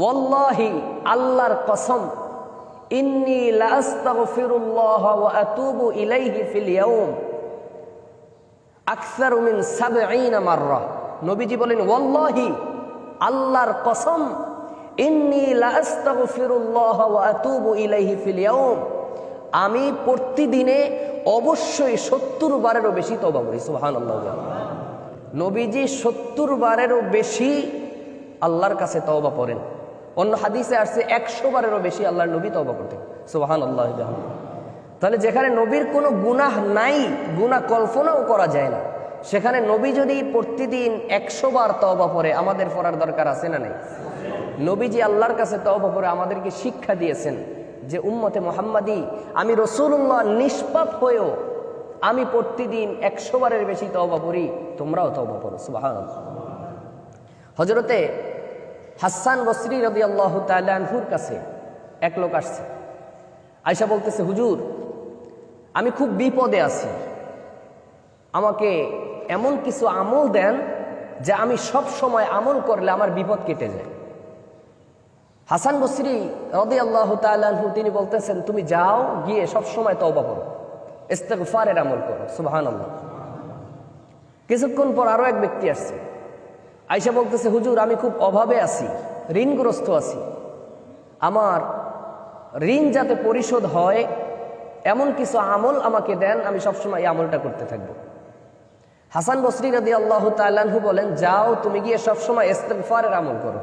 ওয়াল্লাহি আল্লাহর কসম, ইন্নি লাস্তাগফিরুল্লাহ ওয়া আতুবু ইলাইহি ফিল ইয়াউম আকসারু মিন সাবঈনা মাররা। নবীজি বলেন, ওয়াল্লাহি আল্লাহর কসম, ইন্নি লাস্তাগফিরুল্লাহ ওয়া আতুবু ইলাইহি ফিল ইয়াউম। আমি প্রতিদিনে অবশ্যই সত্তর বারেরও বেশি তবা করি, সুবহানাল্লাহ। নবীজি সত্তর বারেরও বেশি আল্লাহর কাছে তওবা পড়েন অন্য হাদিসে আসছে একশো বারেরও বেশি আল্লাহর নবী তওবা করতেন সুবাহান আল্লাহ তাহলে যেখানে নবীর কোনো গুনাহ নাই, গুনাহ কল্পনাও করা যায় না। সেখানে নবী যদি প্রতিদিন একশো বার তওবা পড়ে, আমাদের পড়ার দরকার আছে না নাই? নবীজি আল্লাহর কাছে তওবা পরে আমাদেরকে শিক্ষা দিয়েছেন যে, উম্মতে মোহাম্মদী, আমি রসুল্লাহ নিষ্পাপ হয়েও আমি প্রতিদিন একশো বারের বেশি তওবা পড়ি তোমরাও তওবা পড়ো সুবাহান হজরতে হাসান বসরি রবি আল্লাহ তালহুর কাছে এক লোক আসছে। আয়সা বলতেছে, হুজুর, আমি খুব বিপদে আছি। আমাকে এমন কিছু আমল দেন যে আমি সব সময় আমল করলে আমার বিপদ কেটে যায়। হাসান বসরি রদি আল্লাহ তালহু তিনি বলতেছেন, তুমি যাও, গিয়ে সব সময় তওবা করো, ইস্তেগফারের আমল করো সুবাহান আল্লাহ কিছুক্ষণ পর আরও এক ব্যক্তি আসছে। আইসা বলতেছে, হুজুর, আমি খুব অভাবে আছি, ঋণগ্রস্ত আছি। আমার ঋণ যাতে পরিশোধ হয়, এমন কিছু আমল আমাকে দেন, আমি সবসময় এই আমলটা করতে থাকব। হাসান বসরি রাদি আল্লাহ তাল্লাহু বলেন, যাও, তুমি গিয়ে সবসময় ইস্তেগফারের আমল করো।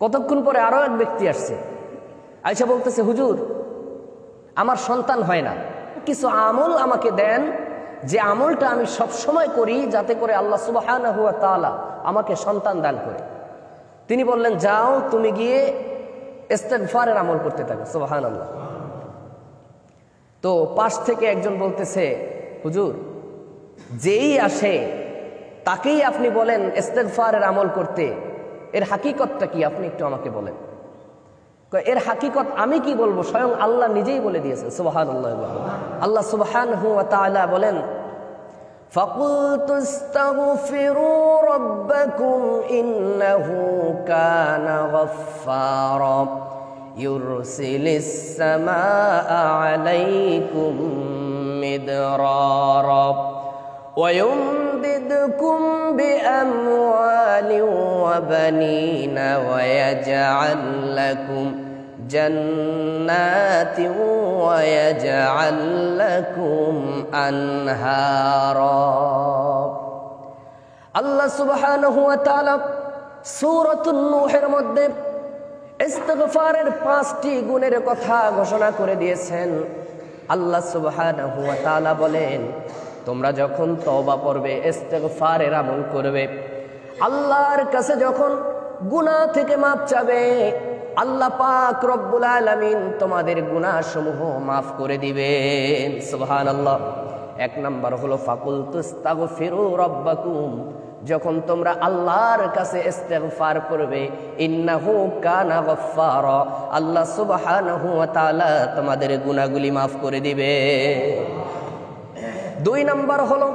কতক্ষণ পরে আরও এক ব্যক্তি আসছে। আইসা বলতেছে, হুজুর, আমার সন্তান হয় না। কিছু আমল আমাকে দেন যে আমলটা আমি সব সময় করি যাতে করে আল্লাহ সুবাহ আমাকে সন্তান দান করে। তিনি বললেন, যাও, তুমি গিয়ে ইস্তেগফারের আমল করতে থাকো। সুবাহান আল্লাহ তো পাশ থেকে একজন বলতেছে, হুজুর, যেই আসে, তাকেই আপনি বলেন ইস্তেগফারের আমল করতে। এর হাকিকতটা কি? আপনি একটু আমাকে বলেন। এর হাকিকত আমি কি বলবো স্বয়ং আল্লাহ নিজেই বলে দিয়েছেন সুবাহান আল্লাহ আল্লাহ সুবাহান বলেন فقلت استغفروا ربكم إنه كان غفارا يرسل السماء عليكم مدرارا ويمددكم بأموال وبنين ويجعل لكم جنات ويجعل لكم أنهارا আল্লাহ সুবহানাহু ওয়া তাআলা সূরাতুন নূহের মধ্যে ইস্তিগফারের পাঁচটি গুণের কথা ঘোষণা করে দিয়েছেন আল্লাহ সুবহানাহু ওয়া তাআলা বলেন তোমরা যখন তওবা করবে ইস্তিগফারের আমল করবে। আল্লাহর কাছে যখন গুনাহ থেকে মাপ চাবে, আল্লাহ পাক রব্বুল আলামিন তোমাদের গুনাহসমূহ মাফ করে দিবেন। সুবহানাল্লাহ। এক নাম্বার হলো ফাকুল তুস্তাগ তুস্তাগফিরু রব্বাকুম। যখন তোমরা আল্লাহর কাছে ইস্তেগফার করবে, ইন্নাহু কানা গফফারা। আল্লাহ সুবহানাহু ওয়া তাআলা তোমাদের গুনাহগুলি মাফ করে দিবে দুই নাম্বার হলো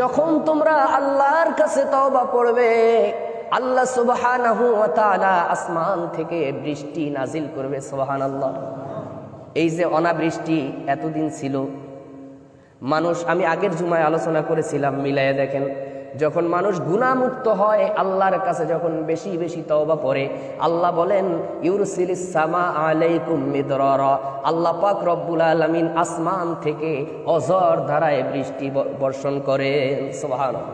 যখন তোমরা আল্লাহর কাছে তওবা পড়বে আল্লাহ তাআলা আসমান থেকে বৃষ্টি নাজিল করবে, সুবহানাল্লাহ। এই যে অনাবৃষ্টি এতদিন ছিল, মানুষ, আমি আগের জুমায় আলোচনা করেছিলাম, মিলাইয়া দেখেন যখন মানুষ গুণামুক্ত হয়, আল্লাহর কাছে যখন বেশি বেশি তওবা পড়ে আল্লাহ বলেন মিদরারা। আল্লাহ পাক রব্বুল আলামিন আসমান থেকে অজর ধারায় বৃষ্টি বর্ষণ করেন। সুবহানাল্লাহ।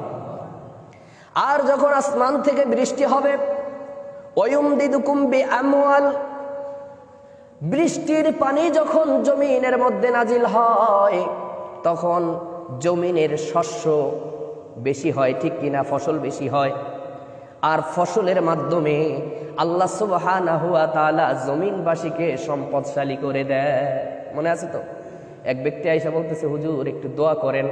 আর যখন আসমান থেকে বৃষ্টি হবে অয়ুম ওয়ুমদিদুকুম বিআমওয়াল। বৃষ্টির পানি যখন জমিনের মধ্যে নাজিল হয়, তখন জমিনের শস্য বেশি হয়, ঠিক কিনা ফসল বেশি হয়। আর ফসলের মাধ্যমে আল্লাহ সুবহানাহু ওয়া তাআলা জমিনবাসীকে সম্পদশালী করে দেয়। মনে আছে তো? এক ব্যক্তি আইসা বলতেছে, হুজুর, একটু দোয়া করেন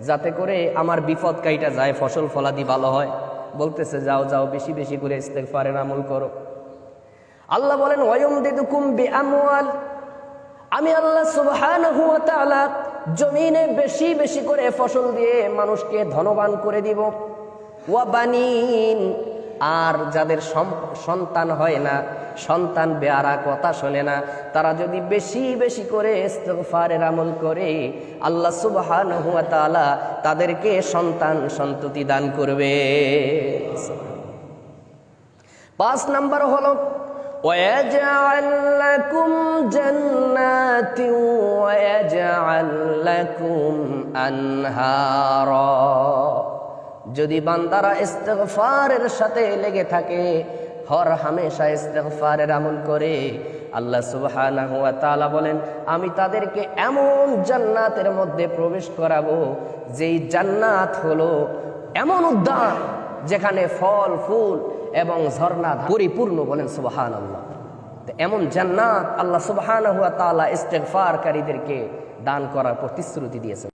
যাতে করে আমার বিপদ কাইটা যায়, ফসল ফলাদি ভালো হয়। বলতেছে, যাও যাও, বেশি বেশি করে ইস্তেগফারের আমল করো। আল্লাহ বলেন ওয়ুমদিদুকুম বিআমওয়াল। আমি আল্লাহ সুবহানাহু তাআলা জমিনে বেশি বেশি করে ফসল দিয়ে মানুষকে ধনবান করে দিব। ওয়াবানিন আর যাদের সন্তান হয় না, সন্তান বেয়ারা কথা শোনে না, তারা যদি বেশি বেশি করে ইস্তফারের আমল করে, আল্লাহ সুবহান হুয়া তালা তাদেরকে সন্তান সন্ততি দান করবে। পাঁচ নাম্বার হল ওয়াজাল্লাকুম জান্নাতিউ لكم أنهارا যদি বান্দারা ইস্তেগফারের সাথে লেগে থাকে হর হামেশা ইস্তেগফারের আমল করে আল্লাহ সুবহানাহু ওয়া তাআলা বলেন আমি তাদেরকে এমন জান্নাতের মধ্যে প্রবেশ করাবো যেই জান্নাত হলো এমন উদ্যান যেখানে ফল ফুল এবং ঝর্ণা পরিপূর্ণ বলেন সুবহান আল্লাহ এমন জান্নাত আল্লাহ সুবহানাহু ওয়া তাআলা ইস্তেগফারকারীদেরকে দান করার প্রতিশ্রুতি দিয়েছেন।